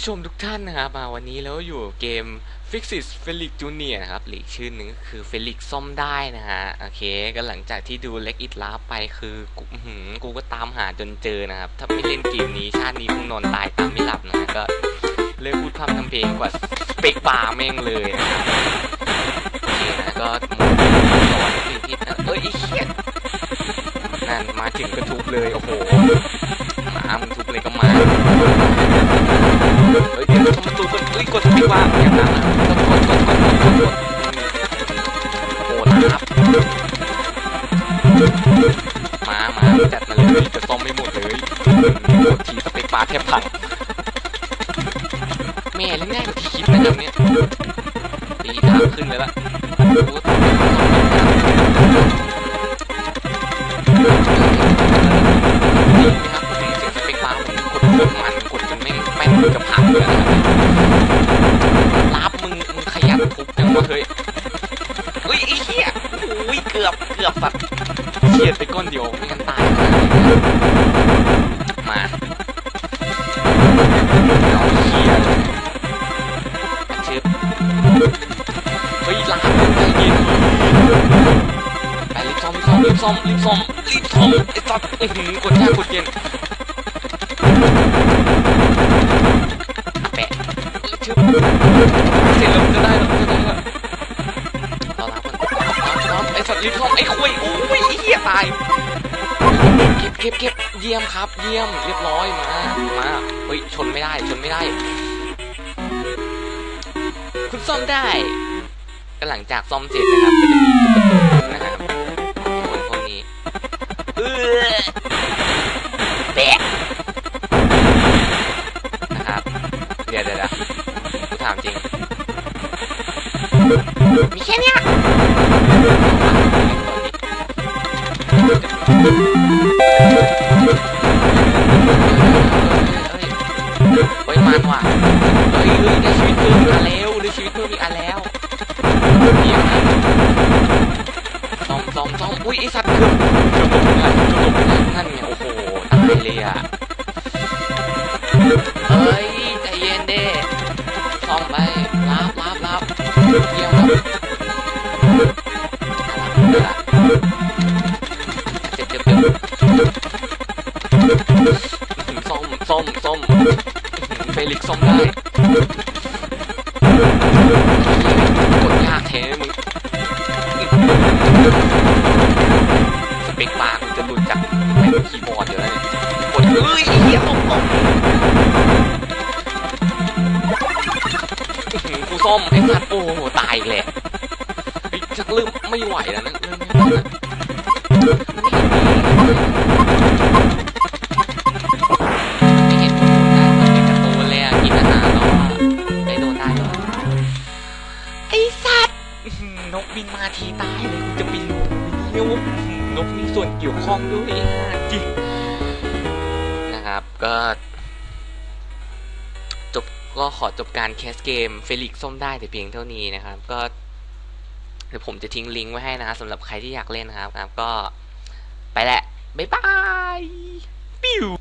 ผู้ชมทุกท่านนะครับมาวันนี้แล้วอยู่เกม Fixis Felix Junior นะครับหรืออีกชื่อหนึ่งก็คือ Felix ซ่อมได้นะฮะโอเคก็หลังจากที่ดูเล็กอิดลาไปคือกูอื้อหือกูก็ตามหาจนเจอนะครับ ถ้าไม่เล่นเกมนี้ชาตินี้คงนอนตายตามไม่หลับนะฮะก็เลิกพูดพร่ำทำเพลงกว่าเปกป่าแม่งเลยนะโอเคนะก็ มามาจัดมาเลยจะซ่อมไม่หมดเลยกดทีสเปกบาร์แทบพังแม่เล่นง่ายกว่าที่คิดนะครับเนี่ยตีทางขึ้นเลยละ กือบเกือบสัตว์เฉียดไปก้อนเดียวไม่งั้นตายมาเอาเหี้ยเชิบเฮ้ยลาบมึงใจเย็นไปรีบซ่อมรีบซ่อมรีบซ่อมรีบซ่อมรีบซ่อมไอ้สัตว์อื้อหือกดยากกดเย็น เก็บเก็บเยี่ยมครับ เยี่ยม เรียบร้อยมา มาเฮ้ยชนไม่ได้ชนไม่ได้ คุณซ่อมได้ก็หลังจากซ่อมเสร็จนะครับก็จะมีตุ๊กตานะครับคนพวกนี้เออแปะนะครับเดี๋ยวเดี๋ยวกูถามจริงมีแค่เนี้ยเฮ้ กดยากแท้มึงสเปคบาร์กูจะหลุดจากแม่งคีย์บอร์ดอยู่แล้วเนี่ยกดเอ้ยไอ้เหี้ยตกตกอื้อหือมไอ้สัตว์โอ้โหตายอีกแหละเฮ้ยชักเริ่มไม่ไหวแล้วนะเริ่มไม่ไหวแล้วไม่เห็นโดนได้เหมือนเป็นกร์ตูนเลยอะกินอาหาร บินมาทีตายเลยกูจะบินรู้เนี่ยว่านกมีส่วนเกี่ยวข้องด้วยอะจริงนะครับก็จบก็ขอจบการแคสเกมเฟลิกส้มได้แต่เพียงเท่านี้นะครับ ก็เดี๋ยวผมจะทิ้งลิงก์ไว้ให้นะครับสำหรับใครที่อยากเล่นนะครับก็ไปแหละบ๊ายบายปิว